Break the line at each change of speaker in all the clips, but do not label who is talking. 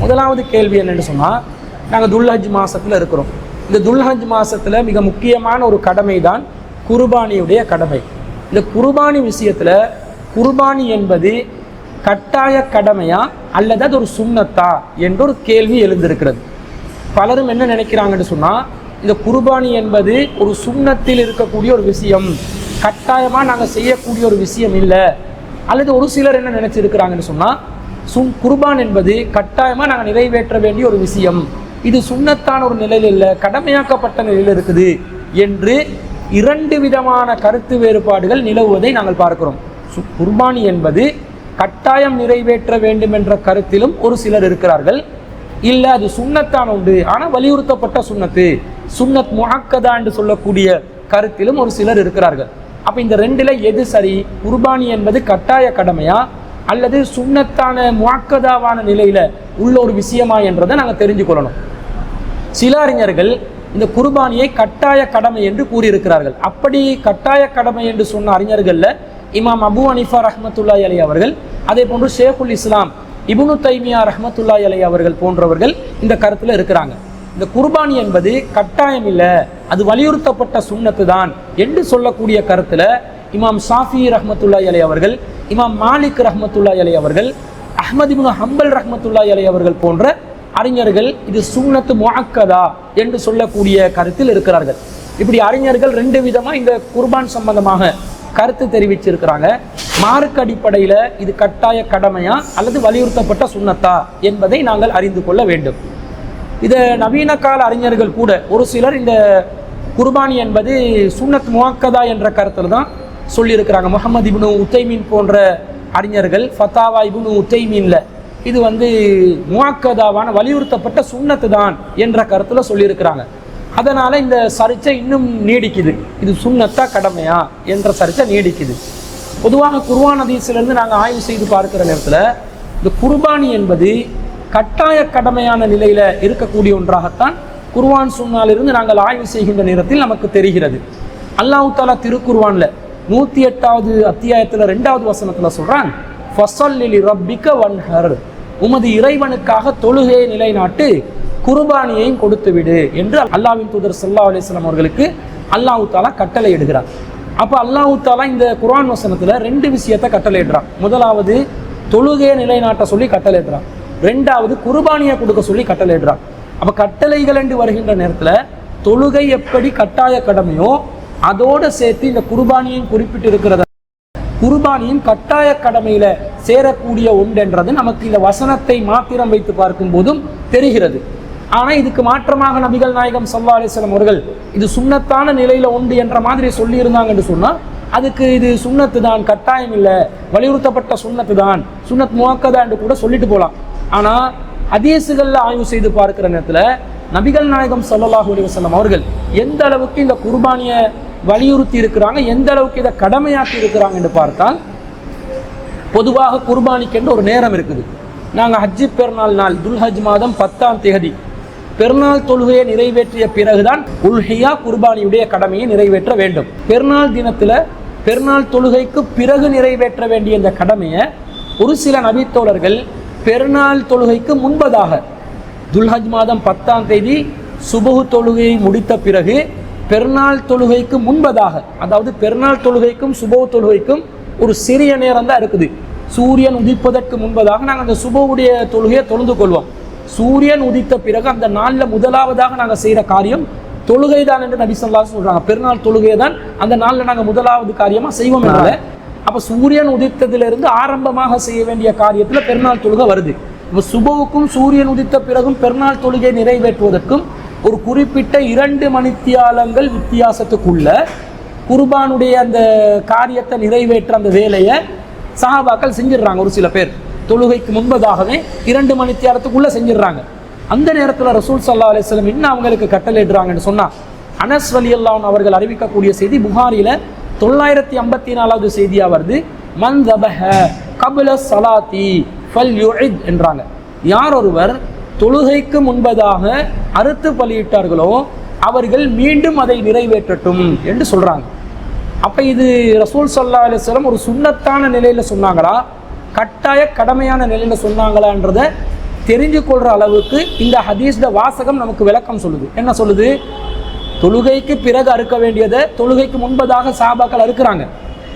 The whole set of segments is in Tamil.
முதலாவது கேள்வி என்னென்னு சொன்னால் நாங்கள் துல்ஹஜ் மாதத்தில் இருக்கிறோம். இந்த துல்ஹஜ் மாதத்தில் மிக முக்கியமான ஒரு கடமை தான் குர்பானியுடைய கடமை. இந்த குர்பானி விஷயத்தில் குர்பானி என்பது கட்டாய கடமையா அல்லது அது ஒரு சுண்ணத்தா என்ற ஒரு கேள்வி எழுந்திருக்கிறது. பலரும் என்ன நினைக்கிறாங்கன்னு சொன்னால் இந்த குர்பானி என்பது ஒரு சுண்ணத்தில் இருக்கக்கூடிய ஒரு விஷயம். கட்டாயமாக நாங்கள் செய்யக்கூடிய ஒரு விஷயம் இல்லை. அல்லது ஒரு சிலர் என்ன நினச்சிருக்கிறாங்கன்னு சொன்னால் சும் குர்பான் என்பது கட்டாயமாக நாங்கள் நிறைவேற்ற வேண்டிய ஒரு விஷயம். இது சுண்ணத்தான ஒரு நிலையில் இல்லை கடமையாக்கப்பட்ட நிலையில் இருக்குது என்று இரண்டு விதமான கருத்து வேறுபாடுகள் நிலவுவதை நாங்கள் பார்க்கிறோம். சு- குர்பானி என்பது கட்டாயம் நிறைவேற்ற வேண்டும் என்ற கருத்திலும் ஒரு சிலர் இருக்கிறார்கள். இல்லை அது சுண்ணத்தான் உண்டு. ஆனால் வலியுறுத்தப்பட்ட சுண்ணத்து சுண்ணத் முஹக்கதா என்று சொல்லக்கூடிய கருத்திலும் ஒரு சிலர் இருக்கிறார்கள். அப்போ இந்த ரெண்டில் எது சரி? குர்பானி என்பது கட்டாய கடமையா? அல்லது சுண்ணத்தான முவாக்கதாவான நிலையில் உள்ள ஒரு விஷயமா என்றதை நாங்கள் தெரிஞ்சு கொள்ளணும் சில அறிஞர்கள் இந்த குர்பானியை கட்டாய கடமை என்று கூறியிருக்கிறார்கள். அப்படி கட்டாய கடமை என்று சொன்ன அறிஞர்களில் இமாம் அபு அனிஃபா ரஹமத்துல்லாய் அலி அவர்கள் அதே போன்று ஷேகுல் இஸ்லாம் இபுனு தைமியா ரஹமத்துல்லாய் அலி அவர்கள் போன்றவர்கள் இந்த கருத்தில் இருக்கிறாங்க. இந்த குர்பானி என்பது கட்டாயம் இல்லை அது வலியுறுத்தப்பட்ட சுண்ணத்து தான் என்று சொல்லக்கூடிய கருத்தில் இமாம் சாஃபி ரஹமத்துல்லா அலி அவர்கள் இமாம் மாலிக் ரஹமத்துல்லா அலி அவர்கள் அஹ்மது இப்னு ஹம்பல் ரஹமத்துல்லா அலி அவர்கள் போன்ற அறிஞர்கள் இது சுன்னத்து முஅக்கதா என்று சொல்லக்கூடிய கருத்தில் இருக்கிறார்கள். இப்படி அறிஞர்கள் ரெண்டு விதமாக இந்த குர்பான் சம்பந்தமாக கருத்து தெரிவிச்சிருக்கிறாங்க. மார்க் அடிப்படையில் இது கட்டாய கடமையா அல்லது வலியுறுத்தப்பட்ட சுண்ணத்தா என்பதை நாங்கள் அறிந்து கொள்ள வேண்டும். இதை நவீன கால அறிஞர்கள் கூட ஒரு சிலர் இந்த குர்பானி என்பது சுண்ணத் முவாக்கதா என்ற கருத்தில் தான் சொல்லியிருக்கிறாங்க. முகமது இபுனு உத்தைமீன் போன்ற அறிஞர்கள் ஃபத்தாவா இபுனு உத்தைமீனில். இது வந்து முவாக்கதாவான வலியுறுத்தப்பட்ட சுண்ணத்து தான் என்ற கருத்தில் சொல்லியிருக்கிறாங்க. அதனால் இந்த சர்ச்சை இன்னும் நீடிக்குது. இது சுண்ணத்தா கடமையா என்ற சர்ச்சை நீடிக்குது. பொதுவாக குர்வான் அதிசிலிருந்து நாங்கள் ஆய்வு செய்து பார்க்கிற நேரத்தில் இந்த குர்பானி என்பது கட்டாய கடமையான நிலையில் இருக்கக்கூடிய ஒன்றாகத்தான் குர்வான் சுன்னாலிருந்து நாங்கள் ஆய்வு செய்கின்ற நேரத்தில் நமக்கு தெரிகிறது. அல்லாஹு தாலா திருக்குர்வானில் நூற்றி எட்டாவது அத்தியாயத்தில் ரெண்டாவது வசனத்தில் சொல்றான் ஃபஸல்லிலி ரப்பிக்க வன்ஹர். உமது இறைவனுக்காக தொழுகையை நிலைநாட்டு குர்பானியையும் கொடுத்து விடு என்று அல்லாவின் தூதர் சல்லா அலிஸ்லாம் அவர்களுக்கு அல்லாஹ் தாலா கட்டளை இடுகிறார். அப்போ அல்லாஹ் தாலா இந்த குர்ஆன் வசனத்தில் ரெண்டு விஷயத்தை கட்டளை இடுறான். முதலாவது தொழுகையை நிலைநாட்ட சொல்லி கட்டளை இடுறான். ரெண்டாவது குர்பானியை கொடுக்க சொல்லி கட்டளை இடுறான். அப்போ கட்டளைகள் என்று வருகின்ற நேரத்தில் தொழுகை எப்படி கட்டாய கடமையோ அதோடு சேர்த்து இந்த குர்பானியையும் குறிப்பிட்டு இருக்கிறத குர்பானியும் கட்டாய கடமையில சேரக்கூடிய ஒன்றென்றது நமக்கு இந்த வசனத்தை மாத்திரம் வைத்து பார்க்கும் போதும் தெரிகிறது. ஆனா இதுக்கு மாற்றமாக நபிகள் நாயகம் சல்லா அலிஸ்லாம் அவர்கள் இது சுண்ணத்தான நிலையில உண்டு என்ற மாதிரி சொல்லியிருந்தாங்க என்று சொன்னா அதுக்கு இது சுண்ணத்து தான் கட்டாயம் இல்லை வலியுறுத்தப்பட்ட சுண்ணத்து தான் சுண்ணத் முவாக்கதா என்று கூட சொல்லிட்டு போகலாம் ஆனால் அதேசுகளில் ஆய்வு செய்து பார்க்கிற நேரத்தில் நபிகள் நாயகம் சல்லாஹூ அலி வசலம் அவர்கள் எந்த அளவுக்கு இந்த குர்பானியை வலியுறுத்தி இருக்கிறாங்க. எந்த அளவுக்கு இதை கடமையாக்கி இருக்கிறாங்க என்று பார்த்தால் பொதுவாக குர்பானிக்கென்று ஒரு நேரம் இருக்குது. நாங்கள் ஹஜ்ஜி பெருநாள் நாள் துல்ஹஜ் மாதம் பத்தாம் தேதி பெருநாள் தொழுகையை நிறைவேற்றிய பிறகுதான் உல்ஹியா குர்பானியுடைய கடமையை நிறைவேற்ற வேண்டும். பெருநாள் தினத்துல பெருநாள் தொழுகைக்கு பிறகு நிறைவேற்ற வேண்டிய இந்த கடமையை ஒரு சில நபித்தோழர்கள் பெருநாள் தொழுகைக்கு முன்பதாக துல்ஹஜ் மாதம் பத்தாம் தேதி சுபுகு தொழுகையை முடித்த பிறகு பெருநாள் தொழுகைக்கு முன்பதாக அதாவது பெருநாள் தொழுகைக்கும் சுபோ தொழுகைக்கும் ஒரு சிறிய நேரம் தான் இருக்குது. சூரியன் உதிப்பதற்கு முன்பதாக நாங்கள் அந்த சுபவுடைய தொழுகையை தொழுந்து கொள்வோம். சூரியன் உதித்த பிறகு அந்த நாளில் முதலாவதாக நாங்கள் செய்கிற காரியம் தொழுகை தான் என்று நபி சொல்லா பெருநாள் தொழுகையை தான் அந்த நாளில் நாங்கள் முதலாவது காரியமாக செய்வோம் அப்போ சூரியன் உதித்ததிலிருந்து ஆரம்பமாக செய்ய வேண்டிய காரியத்தில் பெருநாள் தொழுகை வருது. இப்போ சுபவுக்கும் சூரியன் உதித்த பிறகும் பெருநாள் தொழுகை நிறைவேற்றுவதற்கும் ஒரு குறிப்பிட்ட இரண்டு மணித்தியாலங்கள் வித்தியாசத்துக்குள்ள குர்பானுடைய அந்த காரியத்தை நிறைவேற்ற அந்த வேலையை சஹாபாக்கள் செஞ்சிடுறாங்க ஒரு சில பேர். தொழுகைக்கு முன்பதாகவே இரண்டு மணித்தியாலத்துக்குள்ளே செஞ்சிடுறாங்க. அந்த நேரத்தில் ரசூல் சல்லா அலிஸ்லம் இன்னும் அவங்களுக்கு கட்டளையிடுறாங்கன்னு சொன்னால் அனஸ் வலி அவர்கள் அறிவிக்கக்கூடிய செய்தி புகாரியில் தொள்ளாயிரத்தி ஐம்பத்தி நாலாவது செய்தியாக வருது மன் தபஹ கபுல சலாத்தி ஃபல் யுஇத் என்றாங்க. யார் ஒருவர் தொழுகைக்கு முன்பதாக அறுத்து பலியிட்டார்களோ அவர்கள் மீண்டும் அதை நிறைவேற்றட்டும் என்று சொல்றாங்க. அப்ப இது ரசூல் சல்லா அலிஸ்லம் ஒரு சுண்ணத்தான நிலையில சொன்னாங்களா? கட்டாய கடமையான நிலையில சொன்னாங்களான்றத தெரிஞ்சு கொள்ற அளவுக்கு இந்த ஹதீஸ்ட வாசகம் நமக்கு விளக்கம் சொல்லுது. என்ன சொல்லுது? தொழுகைக்கு பிறகு அறுக்க வேண்டியதை தொழுகைக்கு முன்பதாக சாபாக்கள் அறுக்கிறாங்க.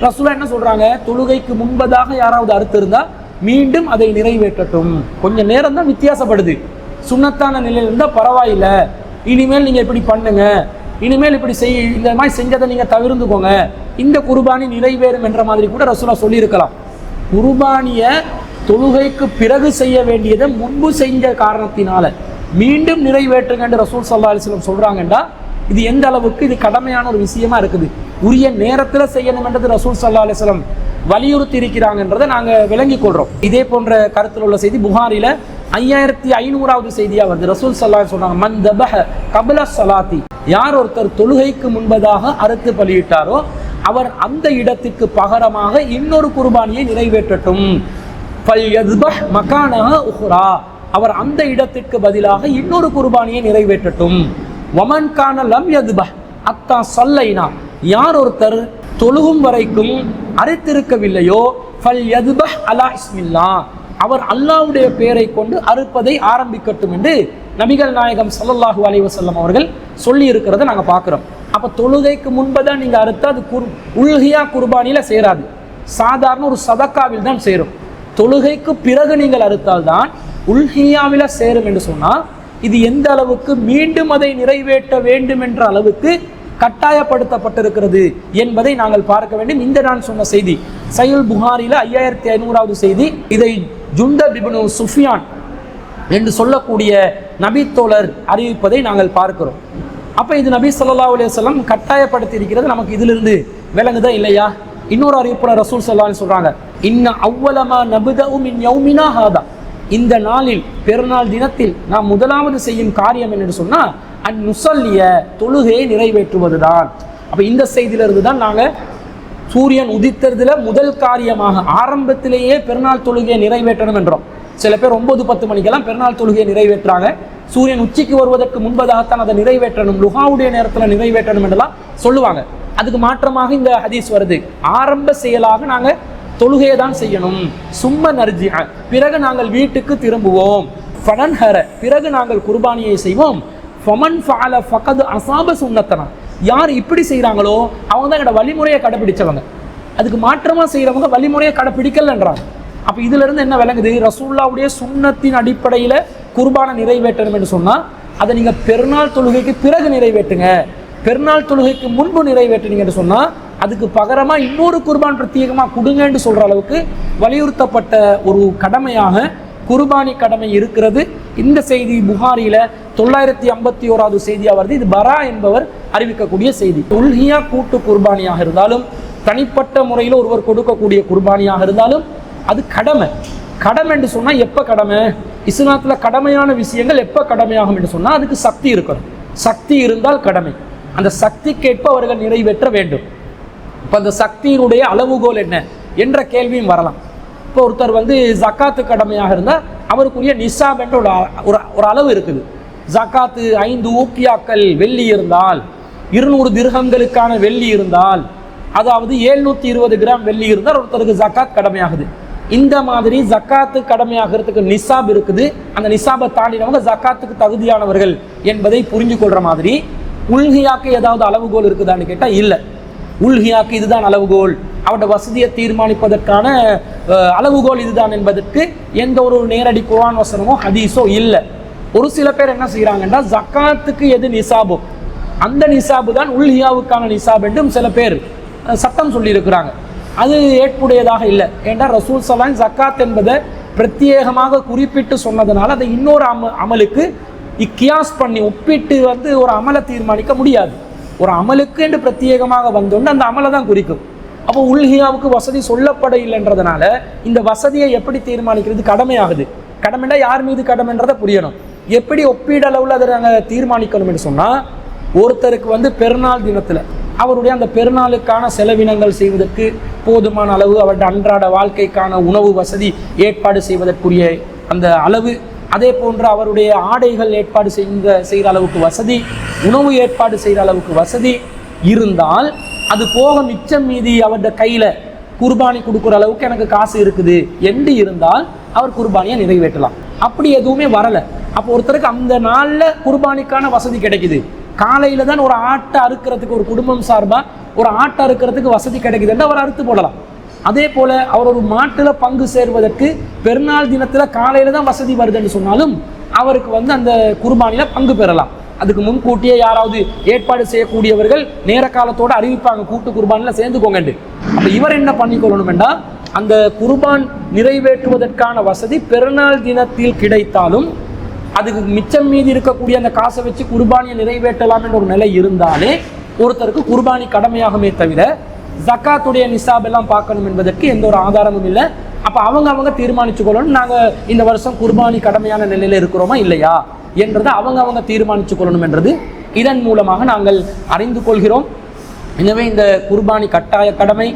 ரசூலா என்ன சொல்றாங்க? தொழுகைக்கு முன்பதாக யாராவது அறுத்து இருந்தால் மீண்டும் அதை நிறைவேற்றட்டும். கொஞ்சம் நேரம் தான் வித்தியாசப்படுது. சுண்ணத்தான நிலையில் இருந்தால் பரவாயில்ல. இனிமேல் நீங்கள் இப்படி பண்ணுங்க. இனிமேல் இப்படி செய் இந்த மாதிரி செஞ்சதை நீங்கள் தவிர்த்துக்கோங்க. இந்த குர்பானி நிறைவேறும் என்ற மாதிரி கூட ரசூலா சொல்லியிருக்கலாம். குர்பானியை தொழுகைக்கு பிறகு செய்ய வேண்டியதை முன்பு செஞ்ச காரணத்தினால மீண்டும் நிறைவேற்றுங்க என்று ரசூல் சல்லா அலிஸ்லம் சொல்கிறாங்கண்டா இது எந்த அளவுக்கு இது கடமையான ஒரு விஷயமா இருக்குது. உரிய நேரத்தில் செய்யணும் என்றது ரசூல் சல்லா அலிஸ்லம் வலியுறுத்தி இருக்கிறாங்கன்றதை நாங்கள் விளங்கிக் கொள்றோம். இதே போன்ற கருத்தில் உள்ள செய்தி புகாரில ஐயாயிரத்தி ஐநூறாவது செய்தியா வருது. ரசூல் சல்லா சொன்னாங்க மன் தபஹ கபல சலாத்தி யார் ஒருத்தர் தொழுகைக்கு முன்பதாக அறுத்து பலியிட்டாரோ அவர் அந்த இடத்துக்கு பகரமாக இன்னொரு குர்பானியை நிறைவேற்றட்டும். ஃபல்யத்பஹ் உஹ்ரா. அவர் அந்த இடத்திற்கு பதிலாக இன்னொரு குர்பானியை நிறைவேற்றட்டும். வமன் கான லம் யத்பஹ் அத்தா சொல்லைனா. யார் ஒருத்தர் தொழுகும் வரைக்கும் அறுத்திருக்கவில்லையோ ஃபல் யத்பஹ் அலா இஸ்மில்லா. அவர் அல்லாஹ்வுடைய பெயரை கொண்டு அறுப்பதை ஆரம்பிக்கட்டும் என்று நபிகள் நாயகம் சல்லல்லாஹு அலைவசல்லம் அவர்கள் சொல்லி இருக்கிறத நாங்கள் பார்க்குறோம். அப்போ தொழுகைக்கு முன்பதான் நீங்கள் அறுத்து அது குர் உல்ஹியா குர்பானியில் சேராது. சாதாரண ஒரு சதக்காவில் தான் சேரும். தொழுகைக்கு பிறகு நீங்கள் அறுத்தால் தான் உள்ஹியாவில் சேரும் என்று சொன்னால் இது எந்த அளவுக்கு மீண்டும் அதை நிறைவேற்ற வேண்டும் என்ற அளவுக்கு கட்டாயப்படுத்தப்பட்டிருக்கிறது என்பதை நாங்கள் பார்க்க வேண்டும். இந்த நான் சொன்ன செய்தி சையுல் புகாரில ஐயாயிரத்தி ஐநூறாவது செய்தி இதை ஜுண்ட பிபுனு சுஃபியான் என்று சொல்லக்கூடிய நபித்தோழர் அறிவிப்பதை நாங்கள் பார்க்கிறோம். அப்ப இது நபி சொல்லா அலைஹி கட்டாயப்படுத்தி இருக்கிறது நமக்கு இதிலிருந்து விளங்குதா இல்லையா? இன்னொரு அறிவிப்புல ரசூல் சொல்லான்னு சொல்றாங்க இன்ன அவ்வளமா நபுதவும் மின் யௌமினா ஹாதா. இந்த நாளில் பெருநாள் தினத்தில் நாம் முதலாவது செய்யும் காரியம் என்னன்னு சொன்னா அன் நுசல்லிய தொழுகையை நிறைவேற்றுவதுதான். அப்போ இந்த செய்தியிலிருந்து தான் நாங்கள் சூரியன் உதித்ததுல முதல் காரியமாக ஆரம்பத்திலேயே பெருநாள் தொழுகையை நிறைவேற்றணும் என்றோம். சில பேர் ஒன்பது பத்து மணிக்கெல்லாம் பெருநாள் தொழுகையை நிறைவேற்றுறாங்க. சூரியன் உச்சிக்கு வருவதற்கு முன்பதாகத்தான் அதை நிறைவேற்றணும் லுஹாவுடைய நேரத்தில் நிறைவேற்றணும் என்றெல்லாம் சொல்லுவாங்க. அதுக்கு மாற்றமாக இந்த ஹதீஸ் வருது. ஆரம்ப செயலாக நாங்கள் தொழுகையை தான் செய்யணும். சும்ம நர்ஜி பிறகு நாங்கள் வீட்டுக்கு திரும்புவோம். ஃபடன் பிறகு நாங்கள் குர்பானியை செய்வோம். ஃபமன் ஃபால ஃபகது அசாப சுண்ணத்தனா யார் இப்படி செய்கிறாங்களோ அவங்க தான் என்னோட வழிமுறையை கடைப்பிடிச்சவங்க. அதுக்கு மாற்றமாக செய்கிறவங்க வழிமுறையை கடைப்பிடிக்கலன்றாங்க. அப்போ இதுலேருந்து என்ன விளங்குது? ரசூல்லாவுடைய சுண்ணத்தின் அடிப்படையில் குர்பானை நிறைவேற்றணும் என்று சொன்னால் அதை நீங்கள் பெருநாள் தொழுகைக்கு பிறகு நிறைவேற்றுங்க. பெருநாள் தொழுகைக்கு முன்பு நிறைவேற்றினீங்கன்னு சொன்னால் அதுக்கு பகரமாக இன்னொரு குர்பான் பிரத்யேகமாக கொடுங்கன்னு சொல்கிற அளவுக்கு வலியுறுத்தப்பட்ட ஒரு கடமையாக குர்பானி கடமை இருக்கிறது. இந்த செய்தி புகாரியில தொள்ளாயிரத்தி ஐம்பத்தி ஓராவது செய்தியாக வருது இது பரா என்பவர் அறிவிக்கக்கூடிய செய்தி. உல்ஹியா கூட்டு குர்பானியாக இருந்தாலும் தனிப்பட்ட முறையில் ஒருவர் கொடுக்கக்கூடிய குர்பானியாக இருந்தாலும் அது கடமை. கடமை என்று சொன்னா எப்ப கடமை? இஸ்லாத்தில் கடமையான விஷயங்கள் எப்ப கடமையாகும் என்று சொன்னால் அதுக்கு சக்தி இருக்கணும். சக்தி இருந்தால் கடமை. அந்த சக்திக்கேற்ப அவர்கள் நிறைவேற்ற வேண்டும். இப்போ அந்த சக்தியினுடைய அளவுகோல் என்ன என்ற கேள்வியும் வரலாம். இப்போ ஒருத்தர் வந்து ஜக்காத்து கடமையாக இருந்தால் அவருக்குரிய நிசாப் என்ற ஒரு ஒரு அளவு இருக்குது. ஜக்காத்து ஐந்து ஊக்கியாக்கள் வெள்ளி இருந்தால் இருநூறு திருகங்களுக்கான வெள்ளி இருந்தால் அதாவது ஏழ்நூத்தி இருபது கிராம் வெள்ளி இருந்தால் ஒருத்தருக்கு ஜக்காத் கடமையாகுது. இந்த மாதிரி ஜக்காத்து கடமையாகிறதுக்கு நிசாப் இருக்குது. அந்த நிசாபை தாண்டினவங்க ஜக்காத்துக்கு தகுதியானவர்கள் என்பதை புரிஞ்சு கொள்ற மாதிரி உள்கியாக்கு ஏதாவது அளவுகோல் இருக்குதான்னு கேட்டால் இல்லை. உள்ஹியாக்கு இதுதான் அளவுகோல். அவருடைய வசதியை தீர்மானிப்பதற்கான அளவுகோல் இதுதான் என்பதற்கு எந்த ஒரு நேரடி குரான் வசனமோ ஹதீஸோ இல்லை. ஒரு சில பேர் என்ன செய்கிறாங்கன்னா ஜக்காத்துக்கு எது நிசாபோ? அந்த நிசாபு தான் உள்ஹியாவுக்கான நிசாப் என்றும் சில பேர் சட்டம் சொல்லியிருக்கிறாங்க. அது ஏற்புடையதாக இல்லை. ஏன்டா ரசூல் சலான் ஜக்காத் என்பதை பிரத்யேகமாக குறிப்பிட்டு சொன்னதுனால அதை இன்னொரு அம அமலுக்கு இக்கியாஸ் பண்ணி ஒப்பிட்டு வந்து ஒரு அமலை தீர்மானிக்க முடியாது. ஒரு அமலுக்கு என்று பிரத்யேகமாக வந்தோன்னு அந்த அமலை தான் குறிக்கும். அப்போ உல்ஹியாவுக்கு வசதி சொல்லப்பட இல்லைன்றதுனால இந்த வசதியை எப்படி தீர்மானிக்கிறது கடமையாகுது. கடமைனா யார் மீது கடமைன்றதை புரியணும். எப்படி ஒப்பீடளவில் அதை நாங்கள் தீர்மானிக்கணும் என்று சொன்னால் ஒருத்தருக்கு வந்து பெருநாள் தினத்தில் அவருடைய அந்த பெருநாளுக்கான செலவினங்கள் செய்வதற்கு போதுமான அளவு அவருடைய அன்றாட வாழ்க்கைக்கான உணவு வசதி ஏற்பாடு செய்வதற்குரிய அந்த அளவு அதே போன்று அவருடைய ஆடைகள் ஏற்பாடு செய்த செய்கிற அளவுக்கு வசதி உணவு ஏற்பாடு செய்கிற அளவுக்கு வசதி இருந்தால் அது போக மிச்சம் மீதி அவருடைய கையில் குர்பானி கொடுக்குற அளவுக்கு எனக்கு காசு இருக்குது. என்று இருந்தால் அவர் குர்பானியை நிறைவேற்றலாம். அப்படி எதுவுமே வரல. அப்போ ஒருத்தருக்கு அந்த நாளில் குர்பானிக்கான வசதி கிடைக்குது. காலையில தான் ஒரு ஆட்டை அறுக்கிறதுக்கு ஒரு குடும்பம் சார்பாக ஒரு ஆட்டை அறுக்கிறதுக்கு வசதி கிடைக்குதுன்னு அவர் அறுத்து போடலாம். அதே போல அவர் ஒரு மாட்டுல பங்கு சேர்வதற்கு பெருநாள் தினத்துல காலையில தான் வசதி வருதுன்னு சொன்னாலும் அவருக்கு வந்து அந்த குர்பானியில் பங்கு பெறலாம். அதுக்கு முன்கூட்டியே யாராவது ஏற்பாடு செய்யக்கூடியவர்கள் நேர காலத்தோட அறிவிப்பாங்க கூட்டு குர்பானில் சேர்ந்துக்கோங்கண்டு அப்போ இவர் என்ன பண்ணிக்கொள்ளணும்டா அந்த குர்பான் நிறைவேற்றுவதற்கான வசதி பெருநாள் தினத்தில் கிடைத்தாலும் அதுக்கு மிச்சம் மீதி இருக்கக்கூடிய அந்த காசை வச்சு குர்பானியை நிறைவேற்றலாம் என்ற ஒரு நிலை இருந்தாலே ஒருத்தருக்கு குர்பானி கடமையாகுமே தவிர ஜக்காத்துடைய நிசாப் எல்லாம் பார்க்கணும் என்பதற்கு எந்த ஒரு ஆதாரமும் இல்லை. அப்போ அவங்க அவங்க தீர்மானிச்சுக்கொள்ளணும். நாங்கள் இந்த வருஷம் குர்பானி கடமையான நிலையில் இருக்கிறோமா இல்லையா என்றதை அவங்க அவங்க தீர்மானிச்சுக்கொள்ளணும் என்றது இதன் மூலமாக நாங்கள் அறிந்து கொள்கிறோம். எனவே இந்த குர்பானி கட்டாய கடமை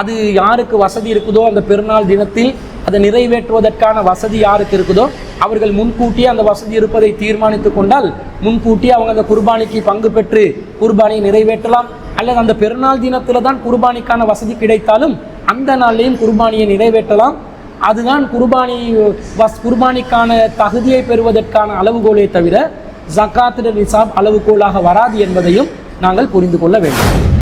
அது யாருக்கு வசதி இருக்குதோ அந்த பெருநாள் தினத்தில் அதை நிறைவேற்றுவதற்கான வசதி யாருக்கு இருக்குதோ அவர்கள் முன்கூட்டியே அந்த வசதி இருப்பதை தீர்மானித்து கொண்டால் முன்கூட்டியே அவங்க அந்த குர்பானிக்கு பங்கு பெற்று குர்பானியை நிறைவேற்றலாம். அல்லது அந்த பெருநாள் தினத்தில் தான் குர்பானிக்கான வசதி கிடைத்தாலும் அந்த நாள்லேயும் குர்பானியை நிறைவேற்றலாம். அதுதான் குர்பானி வஸ் குர்பானிக்கான தகுதியை பெறுவதற்கான அளவுகோலை தவிர ஜக்காத்திட நிசாப் அளவுகோலாக வராது என்பதையும் நாங்கள் புரிந்து கொள்ள வேண்டும்.